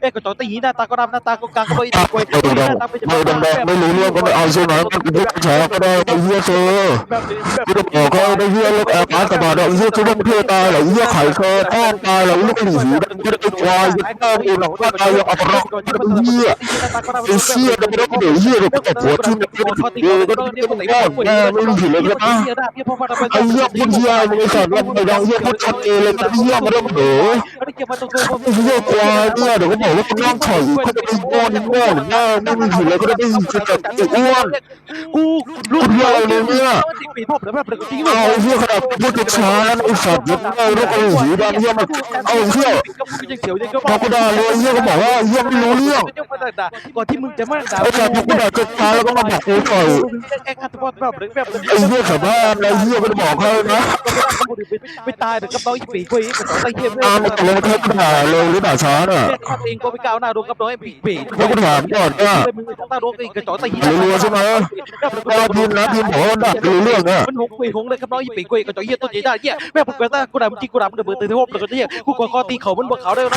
เอ๊ะก็จอตีหน้าตาก็ดำหน้าตาก็กลางก็ไม่ดีกว่าหน้าตาไม่จะไม่ดำไม่รู้เรื่องก็ไม่เอาซะนะมันเป็นพวกแฉก็ได้ไอ้เหี้ยเธอไม่ต้องบอกเขาไอ้เหี้ยลูกแอบมาสบายดอกเหี้ยทุบเพื่อตายหรอเหี้ยไข่เคยต้อนตายหรอลูกหลีหูดันจะได้ควายจะต้องอีหลอกตายอย่างอัปรักเหี้ยไอ้เหี้ยดำดำเดี๋ยวเหี้ยเราก็ตบหัวทุ่มเดี๋ยวก็ไดี๋ยวก็ต้องแน่ไม่รู้ผิดเลยนะไอ้เหี้ยคนเหี้ยมังไอ้สัตว์ว่าไอ้ดองเหี้ยเขาชัดเจนเลยไอ้เหี้ยมาดมเดี๋ยวไอ้เหี้ยควายเนี่ยเดี๋ยวก็อกว่าเป็นน้องเขาเขาจะไปโง่นี่โง่หอง่าไม่มีหูแล้วก็ได้ไปจะจับจะอ้วนกูรูกเดียวเลยเนี่ยเอาเพื่อขนาดพูดกับฉันอุตส่าห์ยึดเอาลูกเอาหูดำเยี่ยมเอาเพื่อพอกูด่าเลยเยี่ยก็บอกว่าเยี่ยไม่รู้เรื่องก่อนที่มึงจะมาด่าไอ้การพอกูด่าจะตาแล้วก็มาบอกกูต่อยไอ้เยี่ยขับบ้านไอ้เยี่ยก็จะบอกเขานะไม่ตายแต่กับเราอีปีกูอีกตายเยี่ยมเลยอ่ามันตกลงเธอด่าเลยหรือด่าช้าเน่ะก็ไม่ก้าวหน้าดวงกับน้อยปีปีพวกถามก่อนก็มึงไม่ต้องหน้าดวงอีกกระจอกตะหินรัวใช่ไหมก็ทีมนะทีมผมมันดักรู้เรื่องอะมันหงุดหงเลยครับน้อยปีกุยกระจอกเยี่ยต้นใหญ่ได้เยี่ยแม่ผมกระตากูด่ามึงจีกูด่ามึงเดือบตื่นที่ห้องเลยก็จเยี่ยกูกวคอตีเขามันบวกเขาได้แล้วเ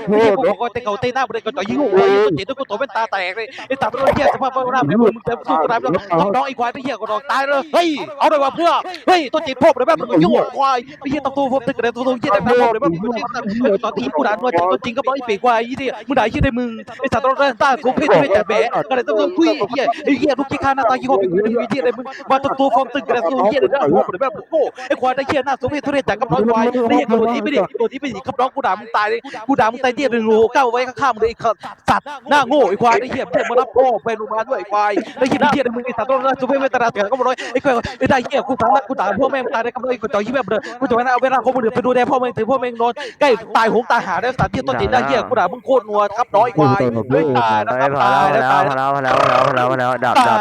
าวเหี้ยเป็นแบอยู่ก็เหี้ยที่แบบให้กูขอโทษเหี้ยที่กูเลยไอ้กูเหี้ยเหี้ยกูเหี้ยขอโทษไอ้บอยบอยบอยสองตัวหน่อยเว้ยเฮียต้นจีบพ่อมันแบบเฮียด่าก็ไม่องๆกันกูเดินเขาเออนี่คือเลยกูเออกูเหี้ยกูบอกเหี้ยบอกเลยเหี้ยกูแบบยิงกูแบบยิงกูแบบเฮียตัวเจ็ดตัวตัวเป็นตาแตกเลยไอ้ตาเป็นเฮียสภาพร่างเนี่ยมึงจะสู้กูได้แล้วน้องไอ้ควายไอ้เฮียกูรอตายเลยเฮ้ยเอาเลยว่ะเพื่อเฮ้ยต้นจีบพ่อเลยแบบมึงยุ่งควายไอ้เฮียตัวผมตึกเลยตัวตัวเฮียแต่พ่อเลยแบบมึงตอนที่กูด่าว่าต้นจริงก็บอกไอ้เปีกว่าไอ้เฮียมึงด่าไอ้เฮียได้มึงไอ้สัตว์เราตากูเพชรเพชรแต่แบะก็เลยต้องคุยไอ้เฮียไอ้เฮียลูกขี้ข้าหน้าตายี่ห้อเป็นคนมีเฮียได้มึงมาตัวตัวฟอมตึกเลยตัวเฮียเลยนะหัวเลยแบบโง่ไอ้ควายไอ้เฮียหน้าสมเพชทุเรศจากกับน้องควายไอ้เฮียตัวนี้ไม่ดีตัวนี้ไม่ดีกับน้องกูด่ามึงตายเลยกูด่ามึงตายเฮียหนึ่งโลเก้าไว้ข้างๆมึงเลยไอ้สัตว์หน้าโง่ไอ้ควายไอ้เฮียเพื่อนมารับพ่อไปโรงพยาบด้วยไอ้ควายไอ้เฮียเฮียมึงไอ้สัตว์เราสมเพชไม่ตระเกียบก็มาเลยไอ้ควายไอ้ได้เฮียกูถามกูด่าพ่อแม่มึงตายได้กับไอ้กูจ่อยยี่แบบเดิมกูจะไปเอาเวลาเขามึงไปดูแลพ่อแม่ถึงพ่อแม่นอนใกล้ตายหงตายหาได้สัตว์ที่ต้นตีนได้เฮียกูด่ามึงโคตรนัวครับน้อยควายไม่ตายนะไปครับตายแล้วแล้วพอตายแล้วพอแล้วพอแล้วพอแล้วพอแล้วดับดับ